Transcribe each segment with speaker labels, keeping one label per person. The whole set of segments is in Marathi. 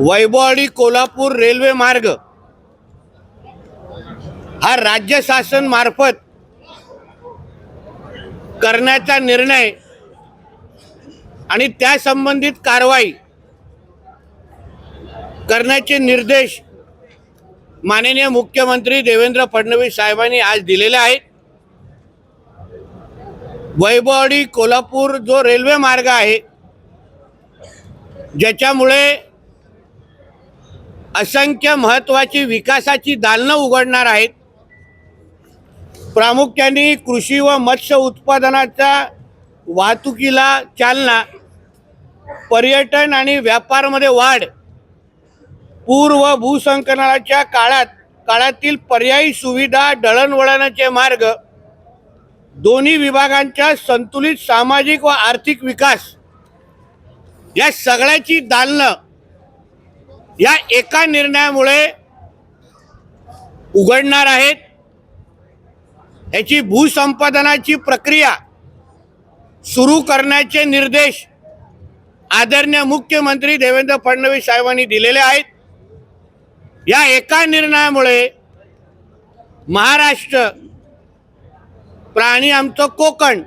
Speaker 1: वैभववाडी कोल्हापूर रेल्वे मार्ग. हा राज्य शासन मार्फत करण्याचा निर्णय आणि त्या संबंधित कारवाई करण्याचे निर्देश माननीय मुख्यमंत्री देवेंद्र फडणवीस साहेबांनी आज दिलेले आहेत. वैभववाडी कोल्हापूर जो रेल्वे मार्ग आहे ज्याच्यामुळे असंख्य महत्त्वाची विकासाची दालनं उघडणार आहेत. प्रामुख्याने कृषी व मत्स्य उत्पादनाच्या वाहतुकीला चालना पर्यटन आणि व्यापारामध्ये वाढ पूर व भूसंकलनाच्या काळात काळातील पर्यायी सुविधा दळणवळणाचे मार्ग दोन्ही विभागांच्या संतुलित सामाजिक व आर्थिक विकास या सगळ्याची दालनं या एका निर्णयामुळे उघडणार आहेत. याची भूसंपादनाची प्रक्रिया सुरू करण्याचे निर्देश आदरणीय मुख्यमंत्री देवेंद्र फडणवीस साहेबांनी दिलेले आहेत. या एका निर्णयामुळे महाराष्ट्र प्राणी आमचं कोकण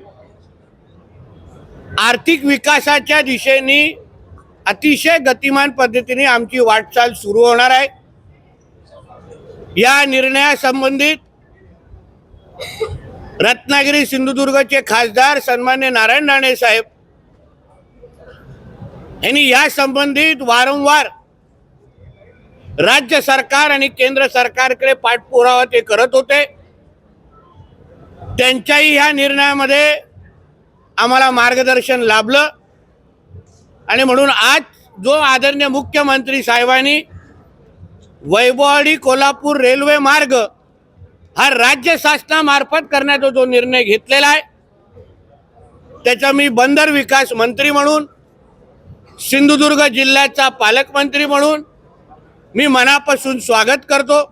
Speaker 1: आर्थिक विकासाच्या दिशेने अतिशय गतिमान पद्धतीने आमची वाटचाल सुरू होणार आहे. या निर्णयासंबंधित रत्नागिरी सिंधुदुर्गचे खासदार सन्मान्य नारायण राणे साहेब यांनी या संबंधित वारंवार राज्य सरकार आणि केंद्र सरकारकडे पाठपुरावा ते करत होते. त्यांच्याही ह्या निर्णयामध्ये आम्हाला मार्गदर्शन लाभलं. आणि म्हणून आज जो आदरणीय मुख्यमंत्री साहेबांनी वैभववाडी कोल्हापूर रेल्वे मार्ग हा राज्य शासनामार्फत करण्याचा जो निर्णय घेतलेला आहे त्याचा मी बंदर विकास मंत्री म्हणून सिंधुदुर्ग जिल्ह्याचा पालकमंत्री म्हणून मी मनापासून स्वागत करतो.